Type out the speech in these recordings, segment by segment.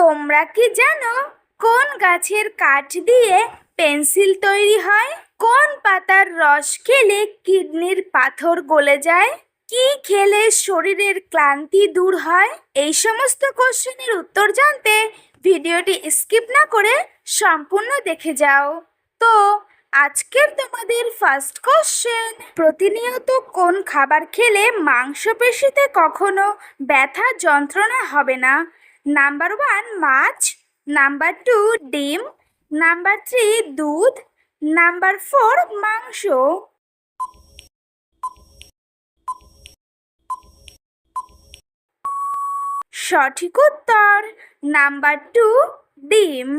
তোমরা কি জানো কোন গাছের কাঠ দিয়ে পেন্সিল তৈরি হয়? কোন পাতার রস খেলে কিডনির পাথর গলে যায়? কি খেলে শরীরের ক্লান্তি দূর হয়? এই সমস্ত কোশ্চেনের উত্তর জানতে ভিডিওটি স্কিপ না করে সম্পূর্ণ দেখে যাও। তো, আজকের তোমাদের ফার্স্ট কোশ্চেন প্রতিনিয়ত কোন খাবার খেলে মাংসপেশিতে কখনো ব্যথা যন্ত্রণা হবে না? নাম্বার ওয়ান মাছ। নাম্বার টু ডিম। নাম্বার থ্রি দুধ। নাম্বার ফোর মাংস। সঠিক উত্তর নাম্বার টু ডিম।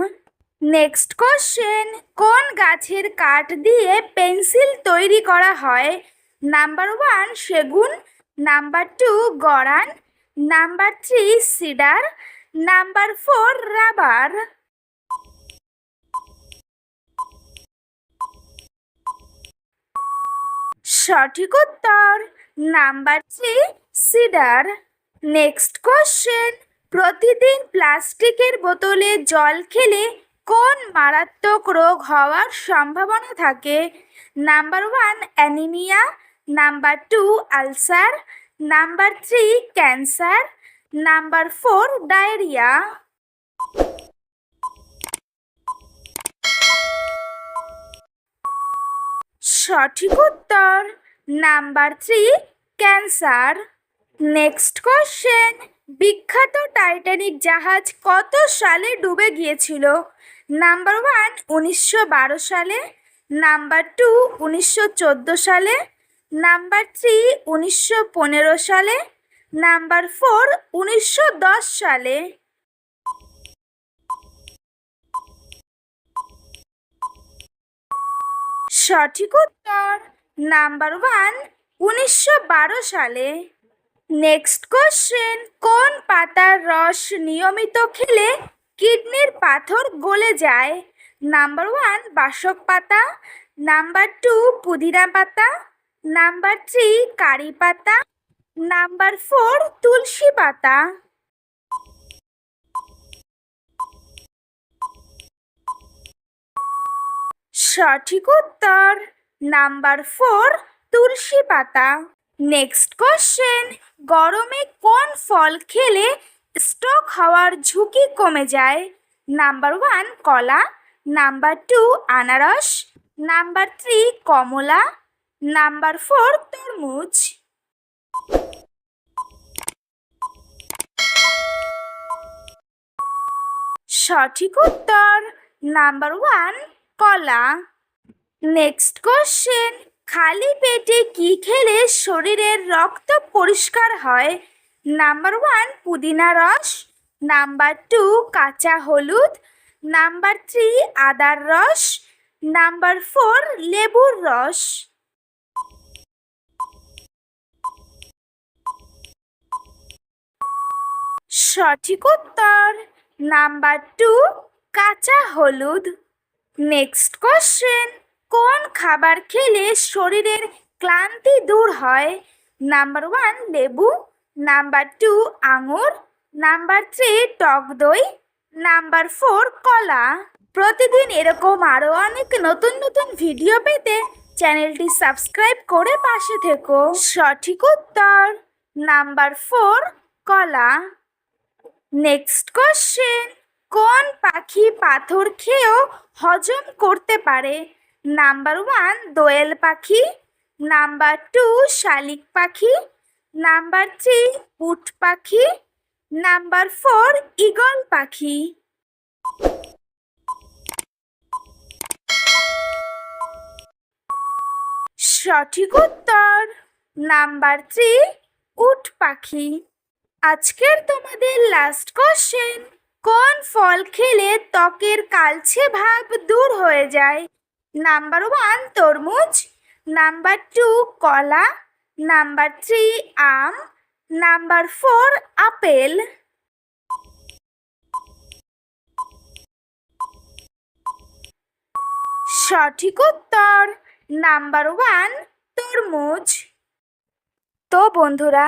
নেক্সট কোশ্চেন কোন গাছের কাঠ দিয়ে পেন্সিল তৈরি করা হয়? নাম্বার ওয়ান সেগুন। নাম্বার টু গড়ান number three cedar, number four rubber. সঠিক উত্তর number three cedar. Next question, প্রতিদিন প্লাস্টিকের বোতলে জল খেলে কোন মারাত্মক রোগ হওয়ার সম্ভাবনা থাকে? Number one anaemia, number two ulcer number three cancer number four diarrhoea সঠিক উত্তর। Number three cancer next question বিখ্যাত টাইটানিক জাহাজ কত সালে ডুবে গিয়েছিল? নাম্বার ওয়ান উনিশশো বারো সালে। নাম্বার টু উনিশশো চোদ্দ সালে। নাম্বার থ্রি উনিশশো পনেরো সালে, নাম্বার ফোর উনিশশো দশ সালে। সঠিক উত্তর নাম্বার ওয়ান উনিশশো বারো সালে। নেক্সট কোশ্চেন, কোন পাতার রস নিয়মিত খেলে কিডনির পাথর গলে যায়? নাম্বার ওয়ান বাসক পাতা, নাম্বার টু পুদিনা পাতা নাম্বার থ্রি কারি পাতা। নাম্বার ফোর তুলসী পাতা। সঠিক উত্তর, নাম্বার ফোর তুলসী পাতা। নেক্সট কোশ্চেন গরমে কোন ফল খেলে স্ট্রোক হওয়ার ঝুঁকি কমে যায়? নাম্বার ওয়ান কলা। নাম্বার টু আনারস। নাম্বার থ্রি কমলা। নাম্বার ফোর তরমুজ। সঠিক উত্তর নাম্বার ওয়ান কলা। নেক্সট কোশ্চেন খালি পেটে কি খেলে শরীরের রক্ত পরিষ্কার হয়? নাম্বার ওয়ান পুদিনা রস। নাম্বার টু কাঁচা হলুদ। নাম্বার থ্রি আদার রস। নাম্বার ফোর লেবুর রস। সঠিক উত্তর নাম্বার টু কাঁচা হলুদ। নেক্সট কোশ্চেন কোন খাবার খেলে শরীরের ক্লান্তি দূর হয়? নাম্বার ওয়ান লেবু। নাম্বার টু আঙুর। নাম্বার থ্রি টক দই। নাম্বার ফোর কলা। প্রতিদিন এরকম আরও অনেক নতুন নতুন ভিডিও পেতে চ্যানেলটি সাবস্ক্রাইব করে পাশে থেকো। সঠিক উত্তর নাম্বার ফোর কলা। নেক্সট কোশ্চেন কোন পাখি পাথর খেয়েও হজম করতে পারে? নাম্বার ওয়ান দোয়েল পাখি। নাম্বার টু শালিক পাখি। নাম্বার থ্রি উট পাখি। নাম্বার ফোর ইগল পাখি। সঠিক উত্তর নাম্বার থ্রি উট পাখি। আজকের তোমাদের লাস্ট কোশ্চেন কোন ফল খেলে ত্বকের কালছে ভাব দূর হয়ে যায়? নাম্বার ওয়ান তরমুজ নাম্বার টু কলা নাম্বার থ্রি আম নাম্বার ফোর আপেল। সঠিক উত্তর নাম্বার ওয়ান তরমুজ। তো বন্ধুরা